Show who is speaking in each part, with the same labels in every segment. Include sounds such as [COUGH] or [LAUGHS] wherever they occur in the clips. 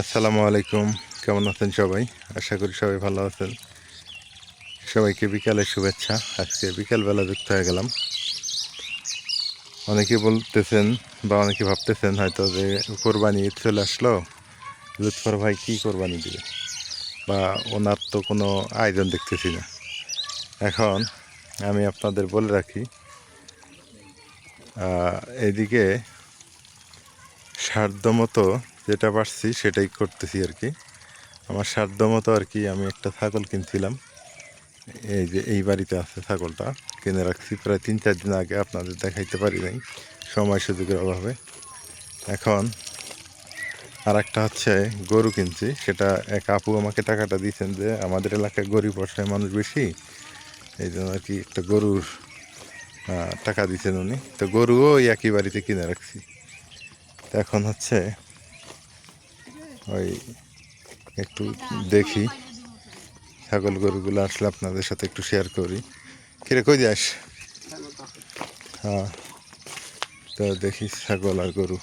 Speaker 1: আসসালামু আলাইকুম। কেমন আছেন সবাই? আশা করি সবাই ভালো আছেন। সবাইকে বিকালের শুভেচ্ছা। আজকে বিকালবেলা যুক্ত হয়ে গেলাম। অনেকে বলতেছেন বা অনেকে ভাবতেছেন হয়তো যে কোরবানি ঈদ চলে আসলো। লুৎফর ভাই কী কোরবানি দিবে? বা ওনার তো কোনো আয়োজন দেখতেছি না। এখন আমি আপনাদের বলে রাখি এদিকে সাধ্যমতো যেটা পারছি সেটাই করতেছি আর কি। আমার সাধ্য মতো আর কি আমি একটা ছাগল কিনছিলাম। এই যে এই বাড়িতে আছে ছাগলটা, কিনে রাখছি। প্রায় তিন চার দিন আগে আপনাদের দেখাইতে পারি নাই, সময় সুযোগের অভাবে। এখন আর একটা হচ্ছে গরু কিনছি। সেটা এক আপু আমাকে টাকাটা দিয়েছেন যে, আমাদের এলাকায় গরিব অসহায় মানুষ বেশি, এই জন্য আর কি একটা গরুর টাকা দিয়েছেন উনি। তো গরুও ওই একই বাড়িতে কিনে রাখছি। তো এখন হচ্ছে ওই একটু দেখি। ছাগল গরুগুলো আসলে আপনাদের সাথে একটু শেয়ার করি। কিরে, কই যাস? হ্যাঁ তো দেখি ছাগল আর গরু।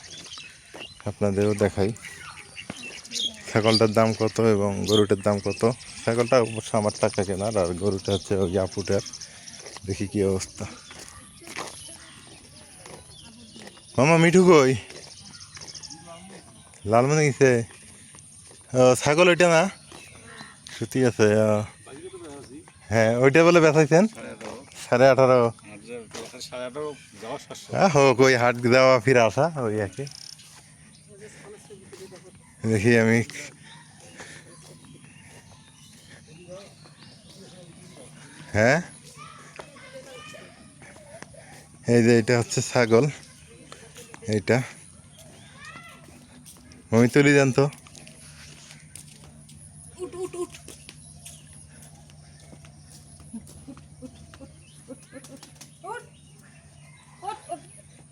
Speaker 1: আপনাদেরও দেখাই। ছাগলটার দাম কত এবং গরুটার দাম কত? ছাগলটা অবশ্য আমার টাকা কেনার, আর গরুটা হচ্ছে ওই আপুটার। দেখি কি অবস্থা। মামা, মিঠু কই? লালমনি গেছে ছাগল ওইটা না? সুতি আছে হ্যাঁ ওইটা বলে বেচাইছেন? সাড়ে আঠারো। হোক, ওই হাট দেওয়া ফিরে আসা, ওই একই। দেখি আমি। হ্যাঁ? এই যে এটা হচ্ছে ছাগল। এইটা। আমি তুলি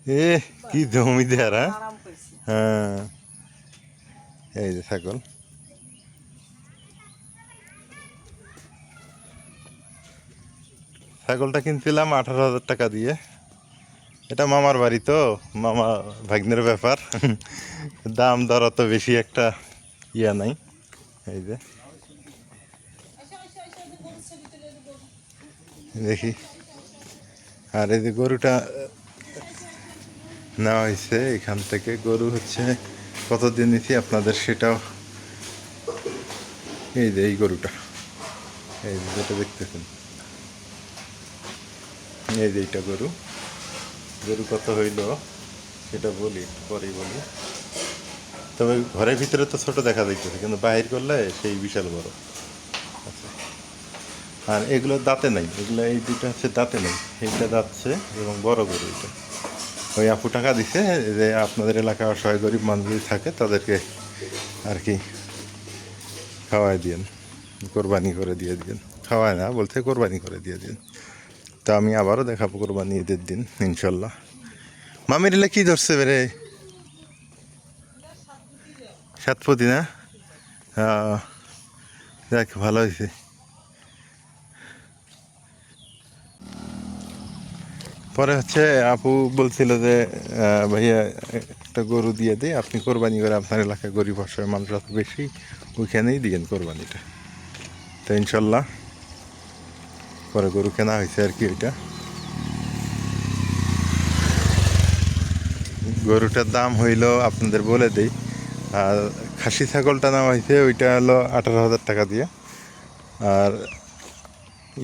Speaker 1: এ, কি জমি দেয়ার হ্যাঁ? হ্যাঁ। এই যে ছাগল। ছাগলটা কিনছিলাম আঠারো হাজার টাকা দিয়ে। এটা মামার বাড়ি তো, মামা ভাগ্নের ব্যাপার। দাম দর অত বেশি একটা ইয়া নাই। এই যে। দেখি। আর এই যে গরুটা নেওয়া হয়েছে, এখান থেকে গরু হচ্ছে কতদিন নিচ্ছি আপনাদের সেটাও। এই যে, এই গরুটা। এই যেটা দেখতেছেন। এই যে, এইটা গরু। গরু কত হইল, সেটা বলি, একটু পরেই বলি। তবে ঘরের ভিতরে তো ছোট দেখা যাইতেছে, কিন্তু বাহির করলে সেই বিশাল বড়। আচ্ছা। আর এগুলো দাঁতে নাই, এগুলো এই দুটো হচ্ছে দাঁতে নেই, এইটা দাঁতছে এবং বড় গরু এটা। ওই আপু টাকা দিছে, যে আপনাদের এলাকায় অসহায় গরিব মানুষ থাকে, তাদেরকে আর কি খাওয়াই দিয়েন, কোরবানি করে দিয়ে দিন খাওয়ায় না বলতে কোরবানি করে দিয়ে দিন। তো আমি আবারও দেখাবো কোরবানি ঈদের দিন, ইনশাল্লাহ। মামির এলে কী ধরছে বেরে সাতপতি না? হ্যাঁ দেখ ভালো হয়েছে। পরে হচ্ছে আপু বলছিল যে ভাইয়া, একটা গরু দিয়ে দিই আপনি কোরবানি করে আপনার এলাকায় গরিব অসহায় মানুষ অত বেশি, ওইখানেই দিয়েন কোরবানিটা। তো ইনশাল্লাহ পরে গরু কেনা হয়েছে আর কি ওইটা। গরুটার দাম হইল, আপনাদের বলে দিই, আর খাসি ছাগলটা নাম হয়েছে, ওইটা হলো আঠারো হাজার টাকা দিয়ে। আর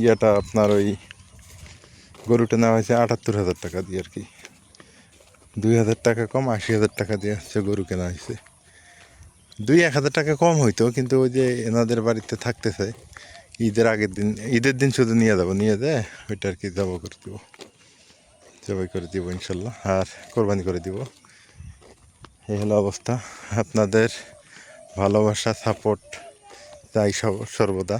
Speaker 1: ইয়েটা আপনার ওই গরুটা নেওয়া হয়েছে আটাত্তর হাজার টাকা দিয়ে আর কি। দুই হাজার টাকা কম, আশি হাজার টাকা দিয়ে হচ্ছে গরু কেনা হয়েছে। দুই এক হাজার টাকা কম হইতো, কিন্তু ওই যে এনাদের বাড়িতে থাকতেছে, ঈদের আগের দিন, ঈদের দিন শুধু নিয়ে যাব, নিয়ে যায় ওইটা আর কি জবাই করে দিব। জবাই করে দিব ইনশাল্লাহ, আর কোরবানি করে দিব। এই হলো অবস্থা। আপনাদের ভালোবাসা, সাপোর্ট চাই সব- সর্বদা।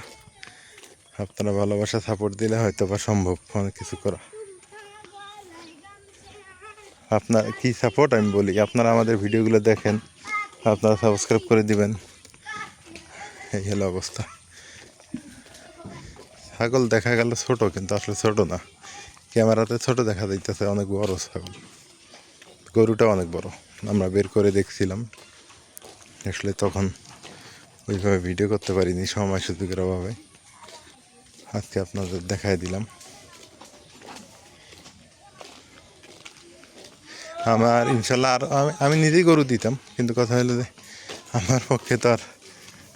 Speaker 1: আপনারা ভালোবাসা সাপোর্ট দিলে হয়তো বা সম্ভব অনেক কিছু করা। আপনার কি সাপোর্ট আমি বলি, আপনারা আমাদের ভিডিওগুলো দেখেন, আপনারা সাবস্ক্রাইব করে দিবেন। এই হলো অবস্থা। ছাগল দেখা গেল ছোট, কিন্তু আসলে ছোট না। ক্যামেরাতে ছোট দেখা যাইতেছে, অনেক বড় ছাগল। গরুটা অনেক বড়, আমরা বের করে দেখছিলাম। আসলে তখন ওইভাবে ভিডিও করতে পারিনি সময় সুযোগের অভাবে। আজকে আপনাদের দেখাই দিলাম। আমার ইনশাল্লাহ আর আমি- নিজেই গরু দিতাম, কিন্তু কথা হলো যে আমার পক্ষে তো আর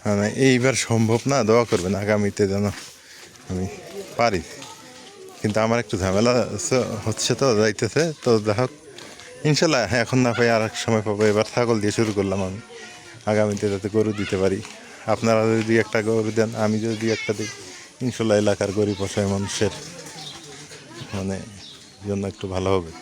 Speaker 1: মানে এইবার সম্ভব না, দোয়া করবেন আগামীতে যেন আমি পারি। কিন্তু আমার একটু ঝামেলা হচ্ছে তো, যাইতেছে। তো যাই হোক, ইনশাল্লাহ এখন না পাই আর এক সময় পাবো। এবার ছাগল দিয়ে শুরু করলাম আমি। আগামীতে যাতে গরু দিতে পারি। আপনারা যদি একটা গরু দেন, আমি যদি একটা দিই। ইনশাল্লাহ এলাকার গরিব অসহায় মানুষের মানে জন্য একটু ভালো হবে।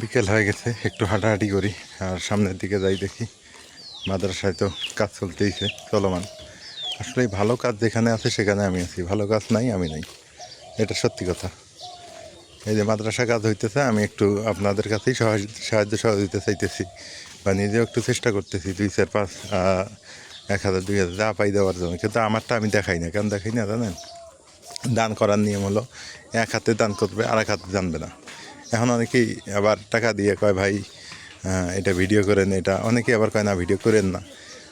Speaker 1: বিকেল হয়ে গেছে, একটু হাঁটাহাঁটি করি, আর সামনের দিকে যাই দেখি। মাদ্রাসায় তো কাজ চলতেইছে, চলমান। আসলে ভালো কাজ যেখানে আছে সেখানে আমি আছি, ভালো কাজ নাই, আমি নাই। এটা সত্যি কথা। এই যে মাদ্রাসা কাজ হইতেছে, আমি একটু আপনাদের কাছেই সহায়- সাহায্য সহযোগিতা চাইতেছি। বা নিজেও একটু চেষ্টা করতেছি, দুই চার পাঁচ এক হাজার, দুই হাজার যা পাই দেওয়ার জন্য। কিন্তু আমারটা আমি দেখাই না। কেন দেখাই না, জানেন? দান করার নিয়ম হলো, এক হাতে দান করবে আর এক হাতে জানবে না। এখন অনেকেই আবার টাকা দিয়ে কয়, ভাই এটা ভিডিও করেন, এটা অনেকেই আবার কয়, না, ভিডিও করেন না।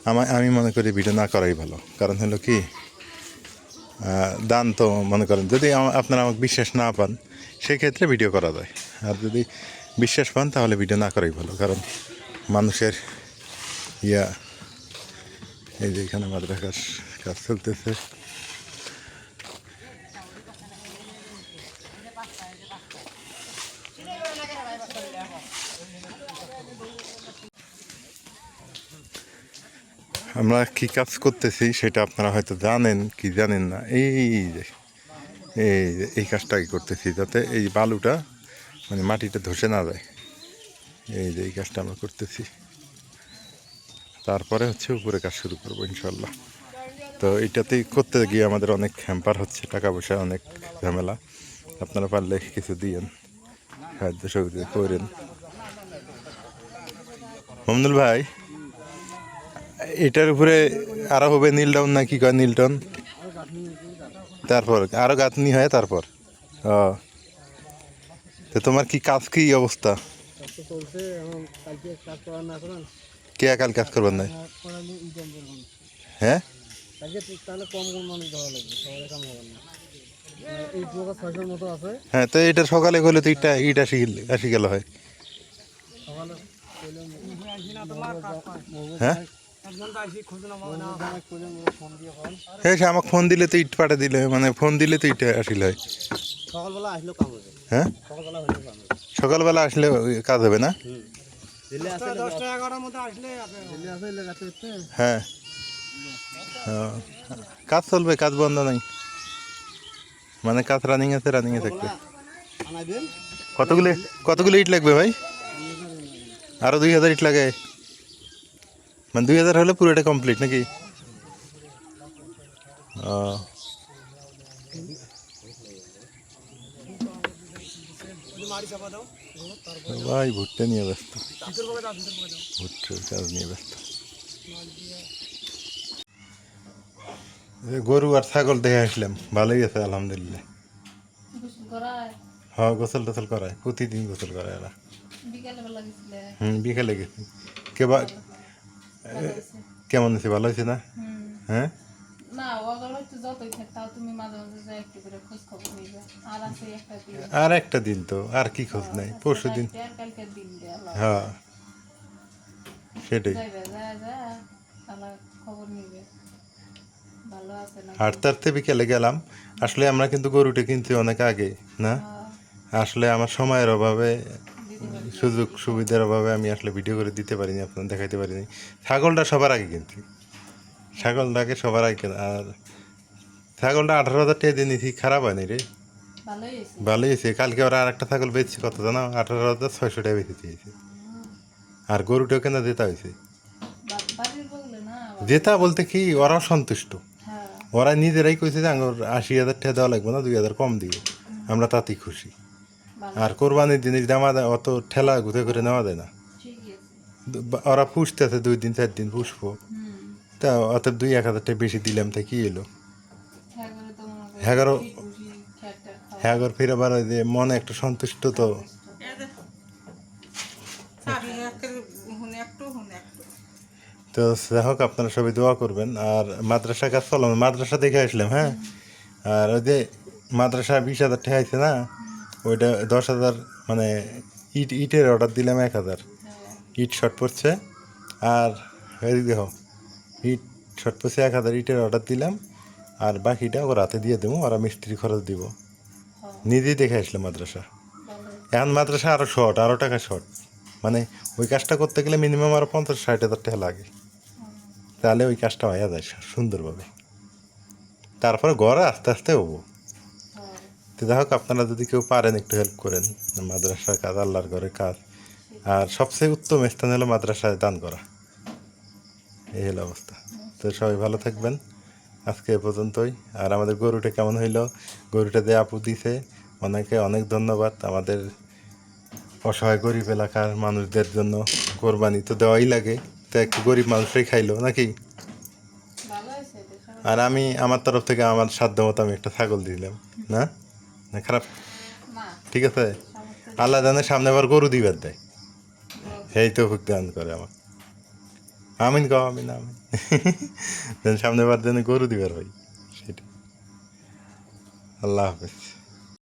Speaker 1: আমার আমি মনে করি ভিডিও না করাই ভালো। কারণ হলো কি দান তো মনে করেন, যদি আপনারা আমাকে বিশ্বাস না পান সেক্ষেত্রে ভিডিও করা যায়। আর যদি বিশ্বাস পান, তাহলে ভিডিও না করাই ভালো। কারণ মানুষের ইয়া, এই যে এখানে মাদ্রাসার কাজ চলতেছে। আমরা কি কাজ করতেছি, সেটা আপনারা হয়তো জানেন কি জানেন না। এই যে এই এই কাজটাই করতেছি, যাতে এই বালুটা মানে মাটিটা ধসে না যায়। এই যে এই কাজটা আমরা করতেছি। তারপরে হচ্ছে উপরে কাজ শুরু করব ইনশাল্লাহ তো এইটাতেই করতে গিয়ে আমাদের অনেক হ্যাম্পার হচ্ছে, টাকা পয়সা অনেক ঝামেলা। আপনারা পারলে কিছু দিয়েন খাদ্য সহযোগিতা করেন। মমনুল ভাই, এটার উপরে আরও হবে নীল ডাউন না কি কয় নীলটন তারপর, আরও গাঁথনি হয় তারপর। ও। তো তোমার কি কাজ, কি অবস্থা? কে কাল কাজ করবেন
Speaker 2: করালে
Speaker 1: হ্যাঁ?
Speaker 2: না আছে
Speaker 1: হ্যাঁ তো এটা সকালে গেলে তো ইটা, ইট আসি গেল হয়। হ্যাঁ? হ্যাঁ সে আমাকে ফোন দিলে তো ইট পাঠা দিলে মানে ফোন দিলে তো ইটা আসিল হয়।
Speaker 2: সকালবেলা আসলেও কাম হবে।
Speaker 1: হ্যাঁ?
Speaker 2: সকালবেলা
Speaker 1: আসলে কাজ হবে না? হ্যাঁ। কাজ চলবে কাজ বন্ধ নাই। মানে কাজ রানিং আছে রানিং এ থাকবে। কতগুলো কতগুলো ইট লাগবে ভাই? আরও দুই হাজার ইট লাগে। মানে দুই হাজার হলে পুরোটা কমপ্লিট নাকি? ভাই ভুট্টা নিয়ে ব্যস্ত। ভুট্টার কাজ নিয়ে ব্যস্ত। গরু আর ছাগল দেখে আসলাম। ভালোই আছে আলহামদুলিল্লাহ। হ্যাঁ গোসল টোসল করায়। প্রতিদিন গোসল করায় এরা। হুম বিকেলে গেছি। কেবা
Speaker 3: হয়েছে।
Speaker 1: কেমন আছে ভালো হয়েছে না? হ্যাঁ?
Speaker 3: থাক আর একটা দিন।
Speaker 1: তো আর কি খোঁজ নাই। পরশু দিন। হ্যাঁ। সেটাই। হাঁটতে হাঁটতে বিকেলে গেলাম। আসলে আমরা কিন্তু গরুটা কিনছি অনেক আগে না? আসলে আমার সময়ের অভাবে সুযোগ সুবিধার অভাবে আমি আসলে ভিডিও করে দিতে পারিনি আপনার দেখাইতে পারিনি। ছাগলটা সবার আগে কিনছি ছাগলটাকে সবার আগে কেনা। আর ছাগলটা আঠারো হাজার টাকা দিয়ে নিয়েছি খারাপ হয়নি রে।
Speaker 3: ভালোই হয়েছে।
Speaker 1: কালকে ওরা আর একটা ছাগল বেচছি কত জানো? আঠারো হাজার ছয়শো টাকা বেঁচে দিয়েছে। আর গরুটাও কেনা যেটা হয়েছে। যেটা বলতে কি ওরাও সন্তুষ্ট।
Speaker 3: হ্যাঁ।
Speaker 1: ওরা নিজেরাই কইছে যে আঙুর আশি হাজার টাকা দেওয়া লাগবে না দুই হাজার কম দিবে আমরা তাতেই খুশি। আর কোরবানির জিনিস দেওয়া দেয় অত ঠেলা ঘুরে করে নেওয়া যায় না? ওরা পুষতেছে দুই দিন চার দিন পুষবো। তা অত দুই এক হাজার টাকা বেশি দিলাম তা কি এলো? এগারো
Speaker 3: খুশি একটা খাওয়া।
Speaker 1: ঘর ফিরে আবার ওই যে মনে একটু সন্তুষ্ট তো।
Speaker 4: সারি একের হুনে একটু হুনে একটু।
Speaker 1: তো যাই হোক আপনারা সবাই দোয়া করবেন। আর মাদ্রাসা কাজ চলো মাদ্রাসা দেখে আসলাম হ্যাঁ? আর ওই যে মাদ্রাসা বিশ হাজার টাকা আছে না? ওইটা দশ হাজার মানে ইট ইটের অর্ডার দিলাম এক হাজার। ইট শর্ট পড়ছে। আর এই দেখো ইট শর্ট পড়ছে এক হাজার ইটের অর্ডার দিলাম। আর বাকিটা ওর হাতে দিয়ে দেবো ওরা মিস্ত্রি খরচ দিব। নিজেই দেখে আসলাম মাদ্রাসা। এখন মাদ্রাসা আরও শর্ট আরও টাকা শর্ট মানে ওই কাজটা করতে গেলে মিনিমাম আরও পঞ্চাশ ষাট হাজার টাকা লাগে। তাহলে ওই কাজটা হয়ে যায় সুন্দরভাবে। তারপরে ঘরে আস্তে আস্তে হব। তো যাই হোক আপনারা যদি কেউ পারেন একটু হেল্প করেন। মাদ্রাসার কাজ আল্লাহর ঘরে কাজ। আর সবচেয়ে উত্তম স্থান হলো মাদ্রাসায় দান করা। এই হলো অবস্থা। তো সবাই ভালো থাকবেন। আজকে এ পর্যন্তই। আর আমাদের গরুটা কেমন হইল? গরুটা দিয়ে আপু দিছে অনেকে অনেক ধন্যবাদ। আমাদের অসহায় গরিব এলাকার মানুষদের জন্য কোরবানি তো দেওয়াই লাগে। তো একটু গরিব মানুষই খাইলো নাকি? আর আমি আমার তরফ থেকে আমার সাধ্য মতো আমি একটা ছাগল দিলাম না? না খারাপ? ঠিক আছে? আল্লাহ জানে সামনে আবার গরু দিবার দেয়। সেই তো দান করে আমার। আমিন কম আমিন আমিন। [LAUGHS] সামনে বার যেন গরু দিবার ভাই সেটা আল্লাহ হাফেজ।